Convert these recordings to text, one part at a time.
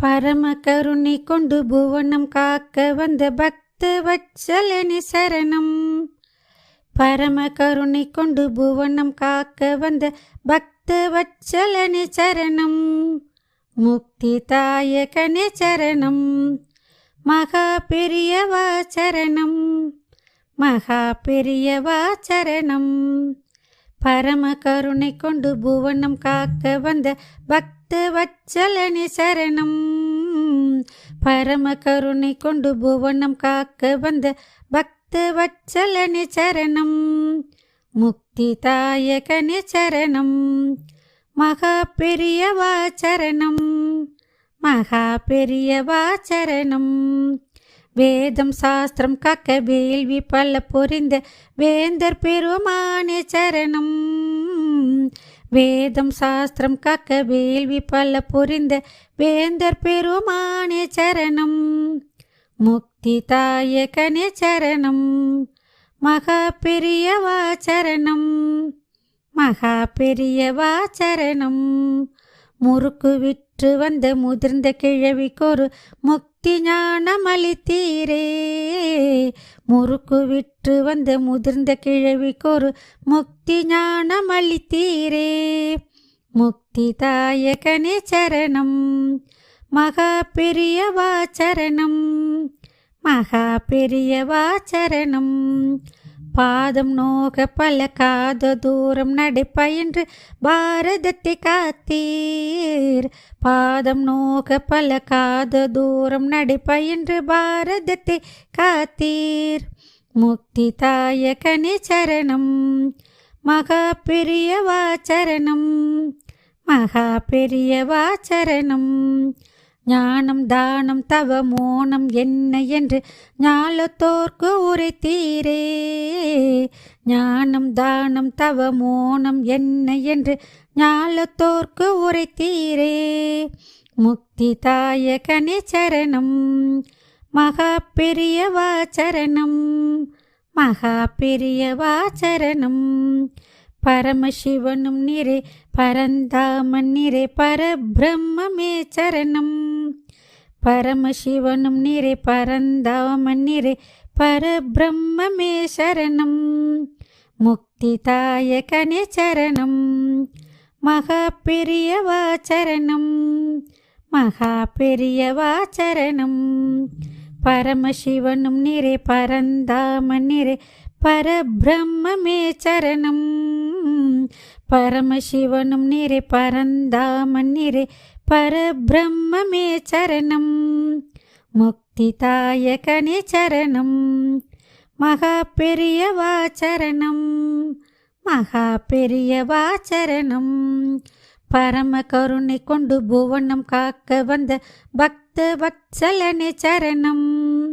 பரம கருணை கொண்டு புவனம் காக்க வந்த பக்த வச்சலனி சரணம். பரம கருணை கொண்டு புவனம் காக்க வந்த பக்த வச்சலனி சரணம். முக்தி தாயகனே சரணம். மகா பெரியவா சரணம். மகா பெரியவா சரணம். பரம கருணை கொண்டு புவனம் காக்க வந்த பக்த வச்சலனி சரணம். பரம கருணை கொண்டு புவனம் காக்க வந்த பக்த வச்சலனி சரணம். முக்தி தாயகனி சரணம். மகா பெரியவா சரணம். மகா பெரியவா சரணம். வேதம் சாஸ்திரம் காக்க வேள்வி பல்ல பொறிந்த வேந்தர் பெருமானே சரணம். வேதம் சாஸ்திரம் காக்க வேள்வி பல புரிந்த வேந்தர் பெருமானே சரணம். முக்தி தாயகனே சரணம். மகா பெரியவா சரணம். மகா பெரியவா சரணம். முறுக்கு விற்று வந்த முதிர்ந்த கிழவிக்கொரு முக்தி ஞானமளித்தீரே. முறுக்கு விற்று வந்த முதிர்ந்த கிழவிக்கொரு முக்தி ஞானமளித்தீரே. முக்தி தாயகனே சரணம் மகா பெரியவா சரணம் மகா பெரியவா சரணம். பாதம் நோக பல காத தூரம் நடைப்பயின்று பாரதத்தை காத்தீர். பாதம் நோக பல காத தூரம் நடைப்பயின்று பாரதத்தை காத்தீர். முக்தி தாயகனே சரணம் மகா பெரியவா சரணம் மகா பெரியவா சரணம். ஞானம் தானம் தவ மோனம் என்ன என்று ஞாலத்தோர்க்கு உரைத்தீரே. ஞானம் தானம் தவ மோனம் என்ன என்று ஞாலத்தோர்க்கு உரைத்தீரே. முக்தி தாய தாயகனே சரணம் மகா பெரியவா சரணம் மகா பெரியவா சரணம். பரமசிவனும் நிறை பரந்தாமன் நிறை பரபிரம்மே சரணம் பரமசிவனும் நிறை பரந்தாமன் நிறை பரபிரம்மே சரணம் முக்தி தாயகனே சரணம் மகா பெரியவா சரணம் மகா பெரியவா சரணம் பரமசிவனும் பரமசிவனும் நிறை பரந்தாமன் நிறை பரபிரம்மே சரணம். முக்தி தாயகனே சரணம். மகா பெரியவா சரணம். மகா பெரியவா சரணம். பரம கருணை கொண்டு புவனம் காக்க வந்த பக்த வத்சலனே சரணம்.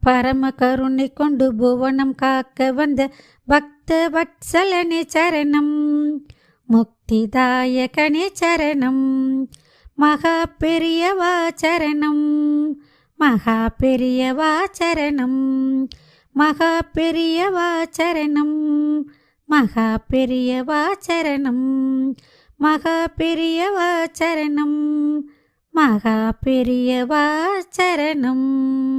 பரம கருணை கொண்டு புவனம் காக்க வந்த பக்த வத்சலனே சரணம். முக்திதாயகனே சரணம். மகா பெரியவா சரணம். மகா பெரியவா சரணம். மகா பெரியவா சரணம். மகா பெரியவா சரணம். மகா பெரியவா சரணம். மகா பெரியவா சரணம்.